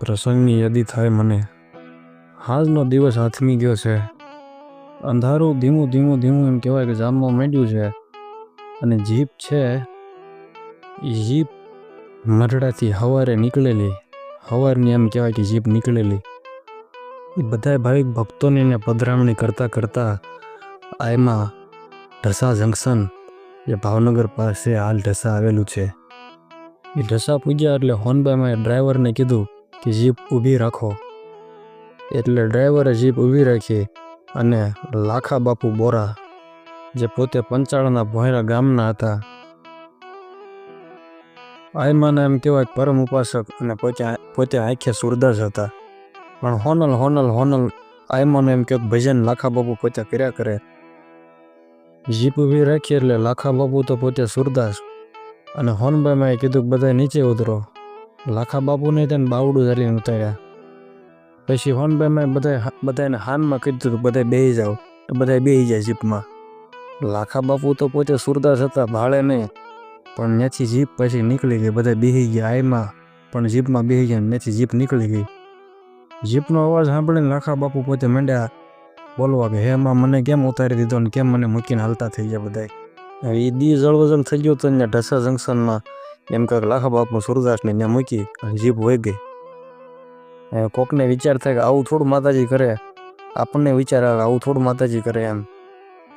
પ્રસંગની યાદી થાય મને. આજનો દિવસ હાથમી ગયો છે. અંધારું ધીમું ધીમું ધીમું એમ કહેવાય કે જામવા માંડ્યું છે. અને જીપ છે. જીપ મરડાથી હવારે નીકળેલી. હવારની એમ કહેવાય કે જીપ નીકળેલી. એ બધા ભાવિક ભક્તોની ને પધરામણી કરતાં કરતાં આ એમાં ઢસા જંકશન જે ભાવનગર પાસે હાલ ઢસા આવેલું છે. એ ઢસા પૂજ્યા એટલે હોનબામાં ડ્રાઈવરને કીધું કે જીપ ઊભી રાખો. એટલે ડ્રાઈવરે જીપ ઊભી રાખી અને લાખા બાપુ બોરા, જે પોતે પંચાળના ભોયરા ગામના હતા. આયમાના એમ કહેવાય પરમ ઉપાસક અને પોતે પોતે આંખે સુરદાસ હતા. પણ હોનલ હોનલ હોનલ, આયમાને એમ કે ભજન લાખા બાપુ પોતે કર્યા કરે. જીપ ઊભી રાખી એટલે લાખા બાપુ તો પોતે સુરદાસ. અને હોનબાઈમાં કીધું બધા નીચે ઉતરો. લાખા બાપુને તેને બાવડું ધરીને ઉતાર્યા. પછી હોનબાઈમાં બધા બધાને હાનમાં કીધું બધા બે જાઓ બધા બેસી જાય જીપમાં. લાખા બાપુ તો પોતે સુરદાસ હતા, ભાળે નહીં. પણ ત્યાંથી જીપ પછી નીકળી ગઈ બધા બેસી ગયા આયમાં, પણ જીપમાં બેસી ગયા ત્યાંથી જીપ નીકળી ગઈ. જીપનો અવાજ સાંભળીને લાખા બાપુ પોતે માંડ્યા, બોલવા કે, હે માં, મને કેમ ઉતારી દીધો ને કેમ મને મૂકીને હાલતા થઈ ગયા બધા એ દી જળવજળ થઈ ગયો તો અહીંયા ઢસા જંકશનમાં એમ કાંક લાખા બાપુ સુરદાસને ત્યાં મૂકી અને જીભ હોઈ ગઈ. કોકને વિચાર થાય કે, આવું થોડું માતાજી કરે. આપણને વિચાર આવે આવું થોડું માતાજી કરે એમ.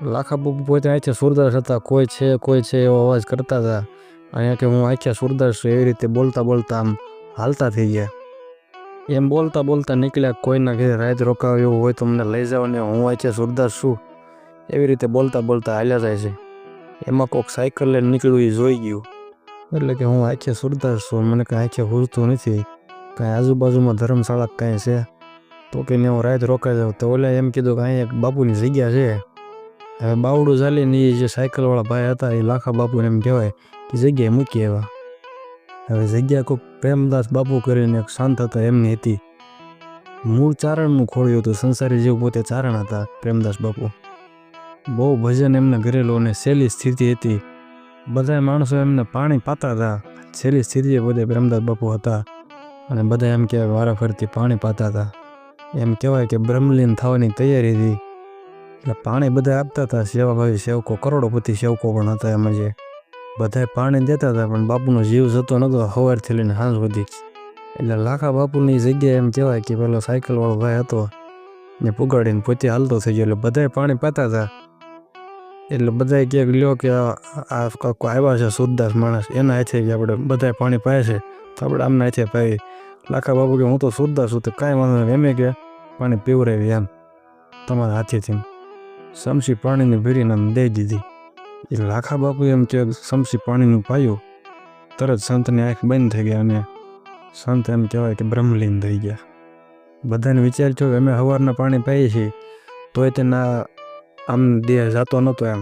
લાખા બાપુ પોતે અહીંથી સુરદાસ હતા. કોઈ છે કોઈ છે એવો અવાજ કરતા હતા. અહીંયા કે હું આખ્યા સુરદાસ એવી રીતે બોલતા બોલતા આમ હાલતા થઈ ગયા. એમ બોલતા બોલતા નીકળ્યા કોઈના ઘરે રાત રોકાવ એવું હોય તો મને લઈ જાઓ ને હું આખ્યા સુરદાસ છું. એવી રીતે બોલતા બોલતા હાલ્યા જાય છે. એમાં કોઈક સાયકલ લઈને નીકળ્યું, એ જોઈ ગયું. એટલે કે હું આખે સુરદાસ છું. મને કાંઈ આખે હુરતું નથી. કાંઈ આજુબાજુમાં ધર્મશાળા કાંઈ છે? તો કે હું રાત રોકાઈ જાઉં. તો ઓલે એમ કીધું કે અહીંયા એક બાપુની જગ્યા છે. હવે બાવડું ચાલીને એ જે સાયકલવાળા ભાઈ હતા એ લાખા બાપુને એમ કહેવાય કે જગ્યાએ મૂકી એવા હવે જગ્યા કોઈ પ્રેમદાસ બાપુ કરીને એક શાંત હતા એમની હતી. મૂળ ચારણનું ખોળ્યું હતું. સંસારી જેવું પોતે ચારણ હતા, પ્રેમદાસ બાપુ. બહુ ભજન એમને કરેલું અને સહેલી સ્થિતિ હતી. બધા માણસો એમને પાણી પાતા હતા. છેલ્લી સ્થિતિએ બધે બ્રહ્મદાસ બાપુ હતા અને બધા એમ કહેવાય વારાફરતી પાણી પાતા હતા. એમ કહેવાય કે બ્રહ્મલીન થવાની તૈયારી હતી. એટલે પાણી બધા આપતા હતા. સેવાભાવી સેવકો, કરોડોપતિ સેવકો પણ હતા એમાં જે. બધાએ પાણી દેતા હતા પણ બાપુનો જીવ જતો નહોતો સવારથી લઈને સાંજ સુધી. એટલે લાખા બાપુની જગ્યાએ એમ કહેવાય કે પેલો સાયકલવાળો ભાઈ હતો ને પુગાડીને પોતે હાલતો થઈ ગયો. એટલે બધાએ પાણી પાતા હતા. એટલે બધા કે લ્યો કે આ આવ્યા છે, સુરદાસ માણસ, એના હાથે કે આપણે બધા પાણી પાય છે. તો આપણે આમના હાથે પાઈ. લાખા બાપુ કે હું તો સુરદાસ છું, તો કાંઈ વાંધો નહીં. એમે કે પાણી પીવરાવી એમ. તમારા હાથેથી સમસી પાણીની ભીરીને આમ દઈ દીધી. એ લાખા બાપુ એમ કે સમસી પાણીનું પાયું. તરત સંતની આંખ બંધ થઈ ગયા અને સંત એમ કહેવાય કે બ્રહ્મલીન થઈ ગયા. બધાને વિચાર થયો કે અમે સવારના પાણી પાઈએ છીએ. તોય તેના આમ દેહ જતો નહોતો એમ.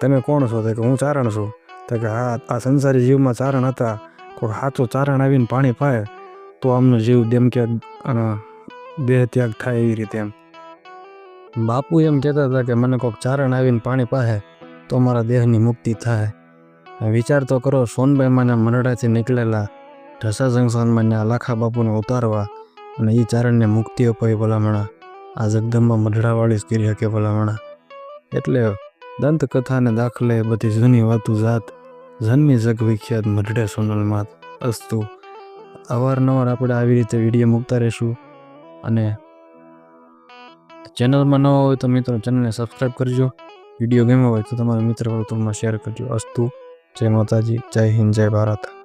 તમે કોણ છો? કે હું ચારણ છું. તો કે હા, આ સંસારી જીવમાં ચારણ હતા. કોઈ સાચું ચારણ આવીને પાણી પાય, તો આમનો જીવ જેમ કે દેહ ત્યાગ થાય એવી રીતે એમ. બાપુ એમ કહેતા હતા કે મને કોઈક ચારણ આવીને પાણી પાહે, તો મારા દેહની મુક્તિ થાય. વિચાર તો કરો સોનભાઈ માને મરડાથી નીકળેલા ઢસા જંકશનમાં આ લાખા બાપુને ઉતારવા અને એ ચારણને મુક્તિ અપાવી ભલામણા. આ જગદંબા મઢડાવાળી જ કરી શકે ભલામણા. એટલે દંતકથાને દાખલે બધી જૂની વાતું જાત જન્મી જગ વિખ્યાત મઢડે સોનલમાં અસ્તુ. અવારનવાર આપણે આવી રીતે વીડિયો મૂકતા રહીશું અને ચેનલમાં ન હોય તો મિત્રો ચેનલને સબસ્ક્રાઈબ કરજો. વીડિયો ગમ્યો હોય તો તમારા મિત્ર વર્તુળમાં શેર કરજો. અસ્તુ. જય માતાજી. જય હિન્દ. જય ભારત.